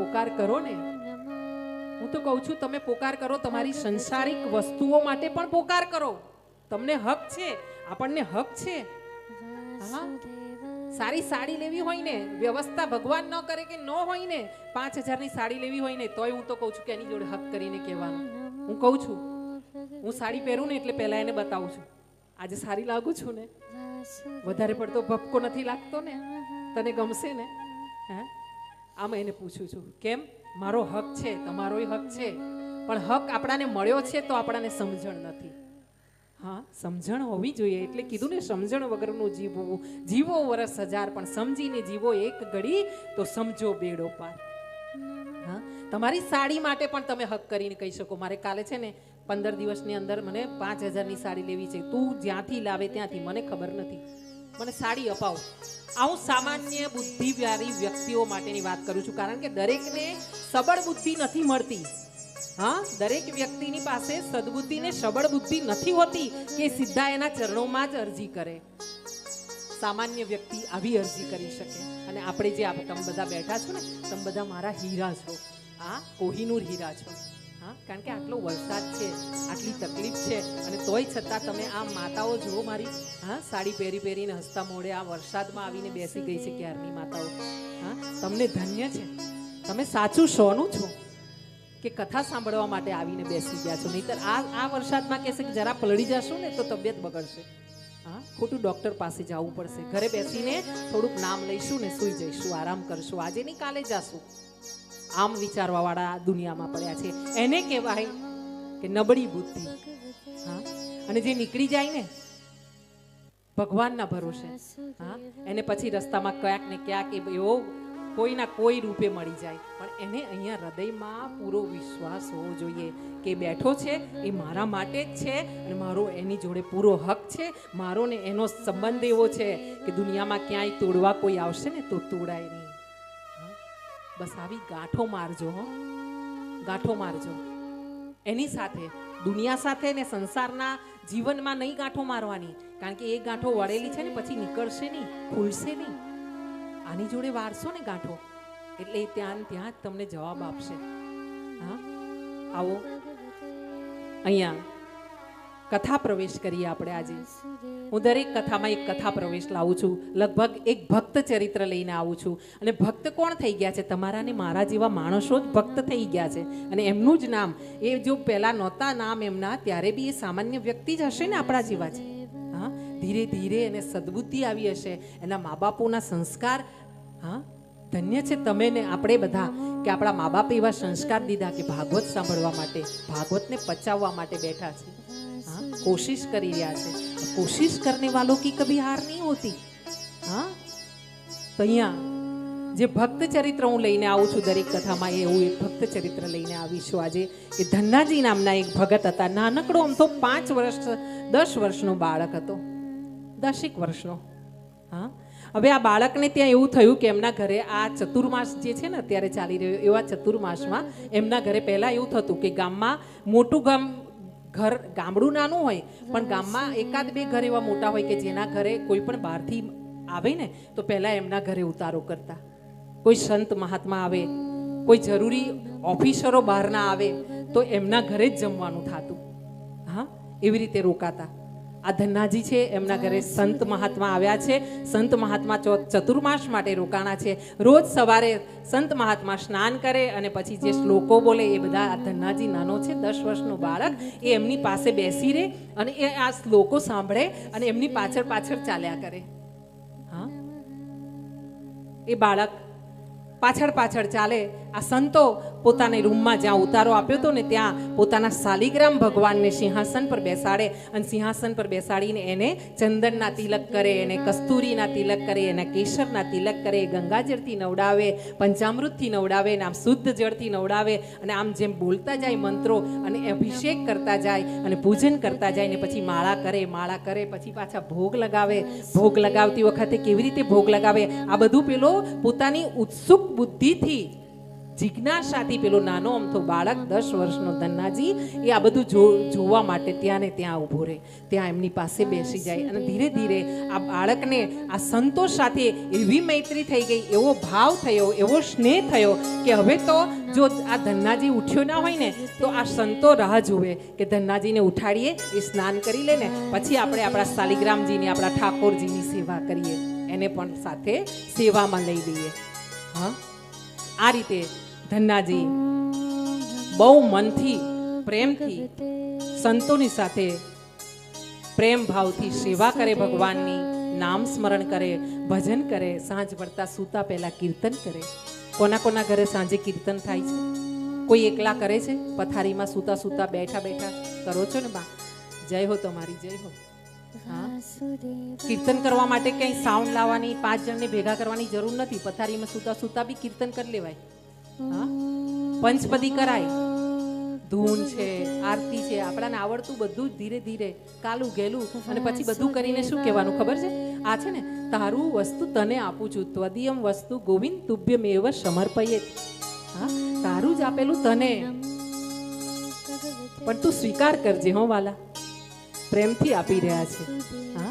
પોકાર કરો ને? હું તો કહું છું, તમે પોકાર કરો તમારી સંસારિક વસ્તુઓ માટે પણ પોકાર કરો. તમને હક છે, આપણને હક છે. સારી સાડી લેવી હોય ને, વ્યવસ્થા ભગવાન ન કરે કે ન હોય ને, પાંચ હજારની સાડી લેવી હોય ને, તોય હું તો કહું છું કે એની જોડે હક કરીને કહેવાનું. હું કહું છું, હું સાડી પહેરું ને એટલે પહેલા એને બતાવું છું. આજે સારી લાગુ છું ને. વધારે પડતો ભપકો નથી લાગતો ને. તને ગમશે ને? હે? આમ એને પૂછું છું, કેમ? મારો હક છે, તમારોય હક છે. પણ હક આપણાને મળ્યો છે તો આપણાને સમજણ નથી. હા, સમજણ હોવી જોઈએ. એટલે કીધું ને, સમજણ વગરનું જીવવું જીવો વરસ હજાર, પણ સમજીને જીવો એક ઘડી તો સમજો બેડો પાર. હા, તમારી સાડી માટે પણ તમે હક કરીને કહી શકો. મારે કાલે છે ને પંદર દિવસની અંદર મને પાંચ હજારની સાડી લેવી છે. તું જ્યાંથી લાવે ત્યાંથી. મને ખબર નથી. મને સાડી અપાવ. હું સામાન્ય બુદ્ધિવાળી વ્યક્તિઓ માટેની વાત કરું છું. કારણ કે દરેકને સબળ બુદ્ધિ નથી મળતી. હા, દરેક વ્યક્તિની પાસે સદબુદ્ધિ ને સબળ બુદ્ધિ નથી હોતી કે સીધા એના ચરણોમાં જ અરજી કરે. સામાન્ય વ્યક્તિ આવી અરજી કરી શકે. અને આપણે જે તમે બધા બેઠા છો ને, તમે બધા મારા હીરા છો. આ કોહિનૂર હીરા છો. હા, કારણ કે આટલો વરસાદ છે, આટલી તકલીફ છે, અને તોય છતાં તમે આ માતાઓ જુઓ મારી, હા, સાડી પહેરી પહેરીને હસતા મોડે આ વરસાદમાં આવીને બેસી ગઈ છે ક્યારની માતાઓ. હા, તમને ધન્ય છે. તમે સાચું સોનું છો કે કથા સાંભળવા માટે આવીને બેસી ગયા છો? નહીતર આ આ વરસાદમાં કહેશે કે જરા પલળી જશો ને તો તબિયત બગડશે. હા, ખોટું ડૉક્ટર પાસે જવું પડશે. ઘરે બેસીને થોડુંક નામ લઈશું ને સૂઈ જઈશું, આરામ કરશું. આજે નહીં કાલે જાશું. આમ વિચારવાવાળા દુનિયામાં પડ્યા છે. એને કહેવાય કે નબળી બુદ્ધિ. હા? અને જે નીકળી જાય ને, ભગવાનના ભરોસે. હા? એને પછી રસ્તામાં ક્યાંક ને ક્યાંક એવો કોઈના કોઈ રૂપે મળી જાય. પણ એને અહીંયા હૃદયમાં પૂરો વિશ્વાસ હોવો જોઈએ કે બેઠો છે, એ મારા માટે જ છે, અને મારો એની જોડે પૂરો હક છે. મારો ને એનો સંબંધ એવો છે કે દુનિયામાં ક્યાંય તોડવા કોઈ આવશે ને, તો તોડાય નહીં? બસ આવી ગાંઠો મારજો, હો. ગાંઠો મારજો. એની સાથે, દુનિયા સાથે ને સંસારના જીવનમાં નહીં ગાંઠો મારવાની. કારણ કે એ ગાંઠો વળેલી છે ને, પછી નીકળશે નહીં, ખુલશે નહીં. આની જોડે વારસો ને ગાંઠો? એટલે ત્યાં ત્યાં જ તમને જવાબ આપશે. હા? આવો. અહીંયા. કથા પ્રવેશ કરીએ આપણે આજે. હું દરેક કથામાં એક કથા પ્રવેશ લાવું છું. લગભગ એક ભક્ત ચરિત્ર લઈને આવું છું. અને ભક્ત કોણ થઈ ગયા છે? તમારા ને મારા જેવા માણસો જ ભક્ત થઈ ગયા છે. અને એમનું જ નામ, એ જો પહેલા નહોતા નામ એમના, ત્યારે બી એ સામાન્ય વ્યક્તિ જ હશે ને આપણા જેવા છે હા? ધીરે ધીરે એને સદબુદ્ધિ આવી હશે. એના મા બાપોના સંસ્કાર, હા? ધન્ય છે તમે ને આપણે બધા કે આપણા મા બાપે એવા સંસ્કાર દીધા કે ભાગવત સાંભળવા માટે, ભાગવતને પચાવવા માટે બેઠા છે. कोशिश કરી રહ્યા છે કોશિશ કરને વાલો કી કભી હાર નહીં હોતી હા તો અહીંયા જે ભક્ત ચરિત્ર હું લઈને આવું છું દરેક કથામાં એવું એક ભક્ત ચરિત્ર લઈને આવીશું આજે કે ધન્નાજી નામના એક ભગત હતા નાનકડો આમ તો પાંચ વર્ષ દસ વર્ષનો બાળક હતો દસેક વર્ષનો હા હવે આ બાળકને ત્યાં એવું થયું કે એમના ઘરે આ ચતુર્માસ જે છે ને અત્યારે ચાલી રહ્યો એવા ચતુર્માસમાં એમના ઘરે પહેલાં એવું થતું કે ગામમાં મોટું ગામ ઘર ગામડું નાનું હોય પણ ગામમાં એકાદ બે ઘર એવા મોટા હોય કે જેના ઘરે કોઈ પણ બહારથી આવે ને તો પહેલાં એમના ઘરે ઉતારો કરતા. કોઈ સંત મહાત્મા આવે કોઈ જરૂરી ઓફિસરો બહારના આવે તો એમના ઘરે જ જમવાનું થતું. હા એવી રીતે રોકાતા. આ ધન્નાજી છે, એમના ઘરે સંત મહાત્મા આવ્યા છે. સંત મહાત્મા ચતુર્માસ માટે રોકાણા છે. રોજ સવારે સંત મહાત્મા સ્નાન કરે અને પછી જે શ્લોકો બોલે એ બધા આ ધન્નાજી નાનો છે, દસ વર્ષનો બાળક, એ એમની પાસે બેસી રહે અને એ આ શ્લોકો સાંભળે અને એમની પાછળ પાછળ ચાલ્યા કરે. હા? એ બાળક પાછળ પાછળ ચાલે. આ સંતો પોતાની રૂમમાં જ્યાં ઉતારો આપ્યો હતો ને ત્યાં પોતાના શાલિગ્રામ ભગવાનને સિંહાસન પર બેસાડે અને સિંહાસન પર બેસાડીને એને ચંદનના તિલક કરે, એને કસ્તુરીના તિલક કરે, એને કેસરના તિલક કરે ગંગાજળથી નવડાવે, પંચામૃતથી નવડાવે અને આમ શુદ્ધ જળથી નવડાવે અને આમ જેમ બોલતા જાય મંત્રો અને અભિષેક કરતા જાય અને પૂજન કરતા જાય ને પછી માળા કરે માળા કરે, પછી પાછા ભોગ લગાવે. ભોગ લગાવતી વખતે કેવી રીતે ભોગ લગાવે? આ બધું પેલો પોતાની ઉત્સુક બુદ્ધિથી જિજ્ઞાસાથી પેલો નાનો અમથો બાળક દસ વર્ષનો ધન્નાજી, એ આ બધું જો, જોવા માટે ત્યાં ને ત્યાં ઊભો રહે. ત્યાં એમની પાસે બેસી જાય અને ધીરે ધીરે આ બાળકને આ સંતોષ સાથે એવી મૈત્રી થઈ ગઈ, એવો ભાવ થયો, એવો સ્નેહ થયો કે હવે તો જો આ ધન્નાજી ઉઠ્યો ના હોય ને, તો આ સંતો રાહ જુએ કે ધન્નાજીને ઉઠાડીએ, એ સ્નાન કરી લે ને, પછી આપણે આપણા શાલિગ્રામજીની આપણા ઠાકોરજીની સેવા કરીએ. એને પણ સાથે સેવામાં લઈ લઈએ. હા? આ રીતે ધન્નાજી બહુ મનથી, પ્રેમથી, સંતોની સાથે પ્રેમ ભાવથી સેવા કરે ભગવાનની, નામ સ્મરણ કરે, ભજન કરે, સાંજ પડતા સૂતા પહેલા કીર્તન કરે. કોના કોના ઘરે સાંજે કીર્તન થાય છે? કોઈ એકલા કરે છે? પથારીમાં સૂતા સૂતા બેઠા બેઠા કરો છો ને બા? જય હો તમારી, જય હો. કીર્તન કરવા માટે ક્યાંય સાઉન્ડ લાવવાની, પાંચ જણને ભેગા કરવાની જરૂર નથી. પથારીમાં સૂતા સૂતા બી કીર્તન કરી લેવાય. પંચપદી કરાય. ધૂન છે, આરતી છે, આપણાને આવડતું બધું જ ધીરે ધીરે કાલું ગેલું અને પછી બધું કરીને શું કહેવાનું ખબર છે? આ છે ને, તારું વસ્તુ તને આપું છું, ત્વદીયમ વસ્તુ ગોવિંદ તુભ્ય મેવ સમર્પયે. હા? તારું જ આપેલું તને. પણ તું સ્વીકાર કરજે હો, વાલા. પ્રેમથી આપી રહ્યા છે. હા?